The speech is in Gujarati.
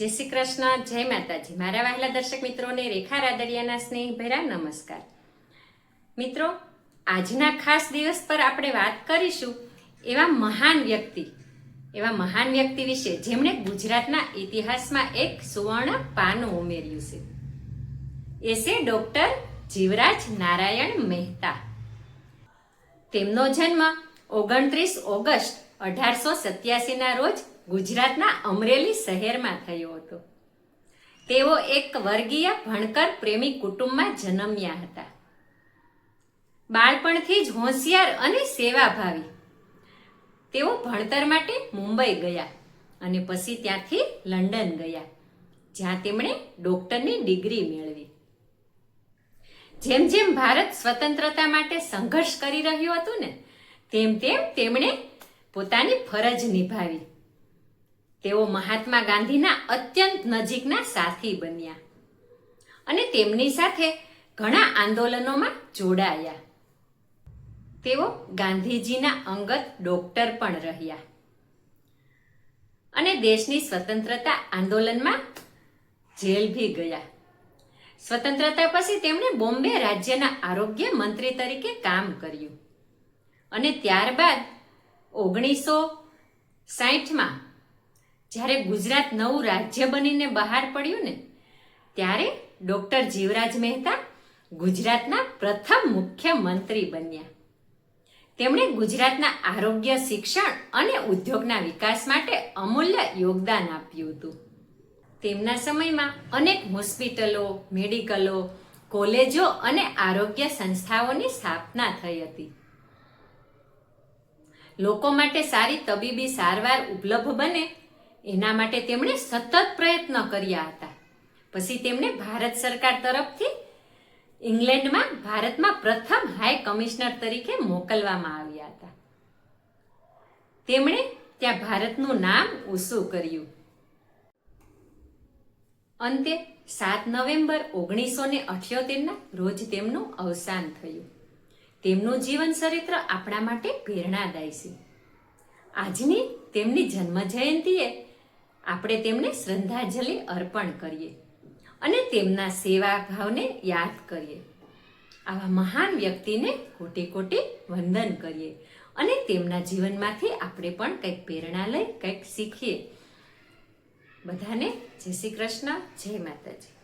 જય શ્રી કૃષ્ણ, જય માતાજી. મારા વહેલા દર્શક મિત્રોને રેખા રાદડિયાના સ્નેહ ભેરા નમસ્કાર. મિત્રો, આજના ખાસ દિવસ પર આપણે વાત કરીશું એવા મહાન વ્યક્તિ, એવા મહાન વ્યક્તિ વિશે જેમણે ગુજરાતના ઇતિહાસમાં એક સુવર્ણ પાનું ઉમેર્યું છે. એ છે ડોક્ટર જીવરાજ નારાયણ મહેતા. તેમનો જન્મ ઓગણત્રીસ ઓગસ્ટ અઢારસો સત્યાસીના રોજ ગુજરાતના અમરેલી શહેરમાં થયો હતો. તેઓ એક વર્ગીય ભણકર પ્રેમી કુટુંબમાં જન્મ્યા હતા. બાળપણથી જ હોશિયાર અને સેવાભાવી. તેઓ ભણતર માટે મુંબઈ ગયા અને પછી ત્યાંથી લંડન ગયા, જ્યાં તેમણે ડોક્ટરની ડિગ્રી મેળવી. જેમ જેમ ભારત સ્વતંત્રતા માટે સંઘર્ષ કરી રહ્યું હતું ને, તેમ તેમ તેમણે પોતાની ફરજ નિભાવી. તેઓ મહાત્મા ગાંધીના અત્યંત નજીકના સાથી બન્યા અને તેમની સાથે ઘણા આંદોલનોમાં જોડાયા. તેઓ ગાંધીજીના અંગત ડોક્ટર પણ રહ્યા અને દેશની સ્વતંત્રતા આંદોલનમાં જેલ ભી ગયા. સ્વતંત્રતા પછી તેમણે બોમ્બે રાજ્યના આરોગ્ય મંત્રી તરીકે કામ કર્યું અને ત્યારબાદ ઓગણીસો સાહીઠમાં જ્યારે ગુજરાત નવું રાજ્ય બનીને બહાર પડ્યું ને, ત્યારે ડોક્ટર જીવરાજ મહેતા ગુજરાતના પ્રથમ મુખ્યમંત્રી બન્યા. તેમણે ગુજરાતના આરોગ્ય, શિક્ષણ અને ઉદ્યોગના વિકાસ માટે અમૂલ્ય યોગદાન આપ્યું હતું. તેમના સમયમાં અનેક હોસ્પિટલો, મેડિકલો, કોલેજો અને આરોગ્ય સંસ્થાઓની સ્થાપના થઈ હતી. લોકો માટે સારી તબીબી સારવાર ઉપલબ્ધ બને એના માટે તેમણે સતત પ્રયત્ન કર્યા હતા. પછી તેમણે ભારત સરકાર તરફથી ઇંગ્લેન્ડમાં ભારતમાં પ્રથમ હાઈ કમિશનર તરીકે મોકલવામાં આવ્યા હતા. તેમણે ત્યાં ભારતનું નામ ઊંચું કર્યું. અંતે સાત નવેમ્બર ઓગણીસો ને અઠ્યોતેરના રોજ તેમનું અવસાન થયું. તેમનું જીવન ચરિત્ર આપણા માટે પ્રેરણાદાયી છે. આજની તેમની જન્મ જયંતિએ આપણે તેમને શ્રદ્ધાંજલિ અર્પણ કરીએ અને તેમના સેવા ભાવને યાદ કરીએ. આવા મહાન વ્યક્તિને કોટી કોટી વંદન કરીએ અને તેમના જીવનમાંથી આપણે પણ કંઈક પ્રેરણા લઈ કંઈક શીખીએ. બધાને જય શ્રી કૃષ્ણ, જય માતાજી.